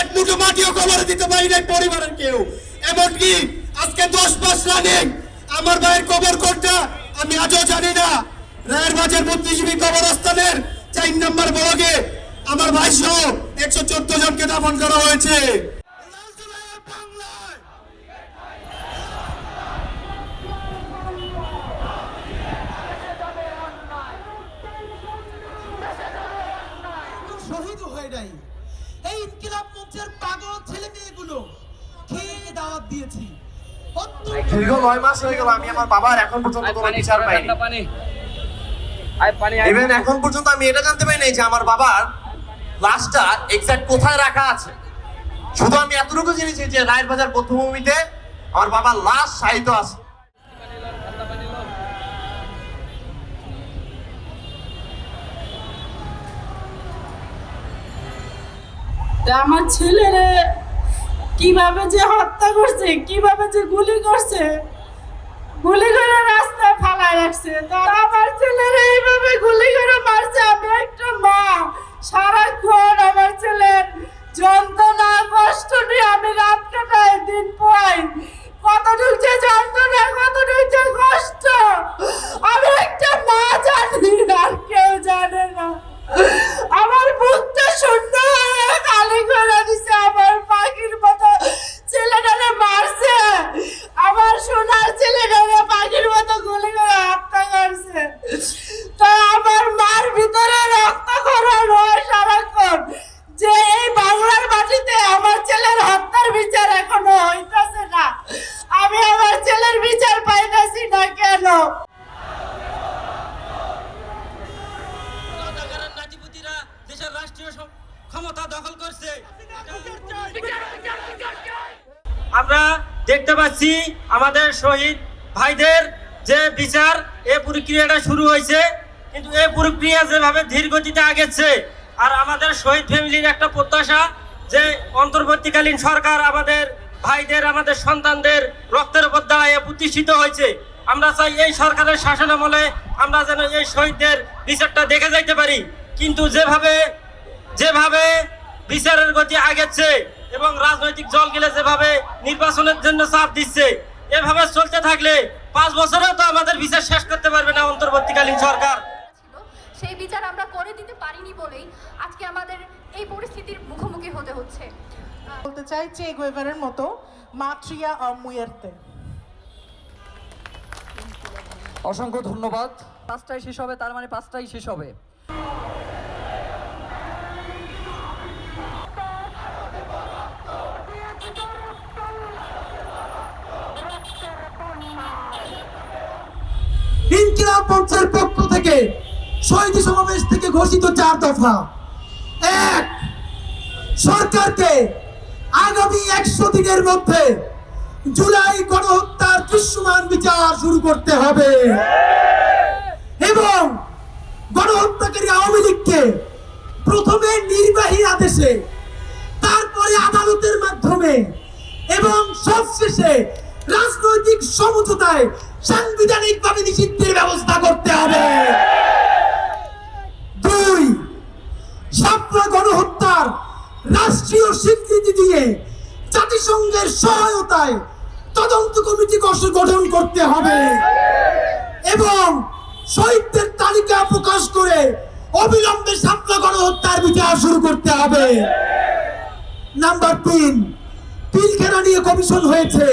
এক মুঠো মাটিও কবরে দিতে পারি নাই পরিবারের কেউ। এমনকি আজকে দশ মাস রানিং আমার ভাইয়ের কবর কোনটা আমি আজও জানি না। রায়ের বাজার বুদ্ধিজীবী কবরস্থানের চার নম্বর বলগে আমার ভাই সহ একশো চোদ্দ জনকে দাফন করা হয়েছে। শহীদ হয়ে নাই। এই ইনকিলাব মঞ্চের পাগল ছেলে মেয়েগুলো খেয়ে দাওয়াত দিয়েছি? দীর্ঘ নয় মাস হয়ে গেল আমি আমার বাবার এখন পর্যন্ত কোনো বিচার পাইনি। ইভেন এখন পর্যন্ত আমি এটা জানতে পারি নাই যে আমার বাবার লাশটা এক্সাক্ট কোথায় রাখা আছে। শুধু আমি এতটুকু জেনেছি যে রায়ের বাজার বধ্যভূমিতে আমার বাবার লাশ সাহিত্য আছে। আমার ছেলেরে কীভাবে যে হত্যা করছে কীভাবে যে গুলি করছে গুলি করে রাস্তায় ফালায় রাখছে তা আমার ছেলেরে এইভাবে গুলি করে মারছে আমি একটা মা সারাক্ষণ আমার ছেলের যন্ত্রণা কষ্ট নিয়ে আমি রাত কাটাই দিন পাই কতটুক যে যন্ত্রণা কতটুক যে কষ্ট আমি একটা মা জানি আর কেউ জানে না আমার বুকটা শূন্য হয়ে খালি করে দিছে আমার পাখির মতো ছেলেটারে মারছে আমার সোনার ছেলেটারে পাখির মতো গুলি করে হত্যা করছে তাই আমার মার ভিতরে রক্ত খরণ হয় সারাক্ষণ যে এই বাংলার মাটিতে আমার ছেলের হত্যার বিচার এখনও হইতাছে না আমি আমার ছেলের বিচার পাইতাছি আমরা দেখতে পাচ্ছি আমাদের শহীদ ভাইদের যে বিচার এই প্রক্রিয়াটা শুরু হয়েছে। কিন্তু এই প্রক্রিয়া যেভাবে ধীর গতিতে আগেছে, আর আমাদের শহীদ ফ্যামিলির একটা প্রত্যাশা যে অন্তর্বর্তীকালীন সরকার আমাদের ভাইদের, আমাদের সন্তানদের রক্তের উপর দাঁড়ায় প্রতিষ্ঠিত হয়েছে। আমরা চাই এই সরকারের শাসনামলে আমরা যেন এই শহীদদের বিচারটা দেখে যাইতে পারি। কিন্তু যেভাবে যেভাবে বিচারের গতি আগেছে এবং রাজনৈতিক দলগুলো যেভাবে নির্বাচনের জন্য চাপ দিচ্ছে, এভাবে চলতে থাকলে পাঁচ বছরেও তো আমাদের বিচার শেষ করতে পারবে না অন্তর্বর্তীকালীন সরকার। সেই বিচার আমরা করে দিতে পারিনি বলেই আজকে আমাদের এই পরিস্থিতির মুখোমুখি হতে হচ্ছে। বলতে চাই চে গুয়েভারের মতো মাট্রিয়া আর মুয়ার্তে অসংখ্য ধন্যবাদ। পাঁচটায় শেষ হবে তার মানে পাঁচটায় শেষ হবে। ইনকিলাব মঞ্চের শহীদ সমাবেশ থেকে ঘোষিত চার দফা। এক, সরকারকে আগামী একশো দিনের মধ্যে জুলাই গণহত্যার দৃশ্যমান বিচার শুরু করতে হবে। এবং গণহত্যাকারী আওয়ামী লীগকে প্রথমে নির্বাহী আদেশে, তারপরে আদালতের মাধ্যমে এবং সবশেষে রাজনৈতিক সমঝোতায় সাংবিধানিকভাবে নিষিদ্ধের ব্যবস্থা করতে হবে। সাপলা গণহত্যার রাষ্ট্রীয় স্বীকৃতি দিয়ে জাতিসংঘের সহায়তায় তদন্ত কমিটি গঠন- করতে হবে। এবং শহীদদের তালিকা প্রকাশ করে অবিলম্বে সাপলা গণহত্যার বিচার শুরু করতে হবে। নাম্বার তিন পিলখানা নিয়ে কমিশন হয়েছে।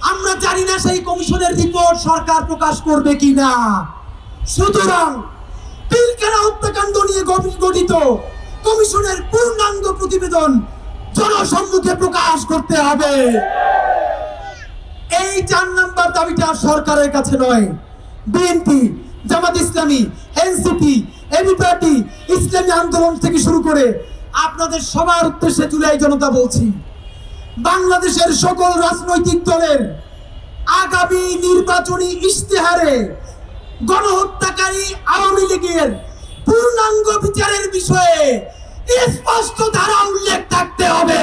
আমরা জানি না সেই কমিশনের রিপোর্ট সরকার প্রকাশ করবে কি না সুতরাং পিলখানা হত্যাকাণ্ড নিয়ে গঠিত কমিশনের পূর্ণাঙ্গ প্রতিবেদন জনসম্মুখে প্রকাশ করতে হবে। এই চার নাম্বার দাবিটা সরকারের কাছে নয়। BNP Jamaat Islami NCP AB party ইসলামী আন্দোলন থেকে শুরু করে আপনাদের সবার উদ্দেশ্যে জুলাই জনতা বলছি, বাংলাদেশের সকল রাজনৈতিক দলের আগামী নির্বাচনী ইশতেহারে গণহত্যাকারী আওয়ামী লীগের পূর্ণাঙ্গ বিচারের বিষয়ে স্পষ্ট ধারা উল্লেখ থাকতে হবে।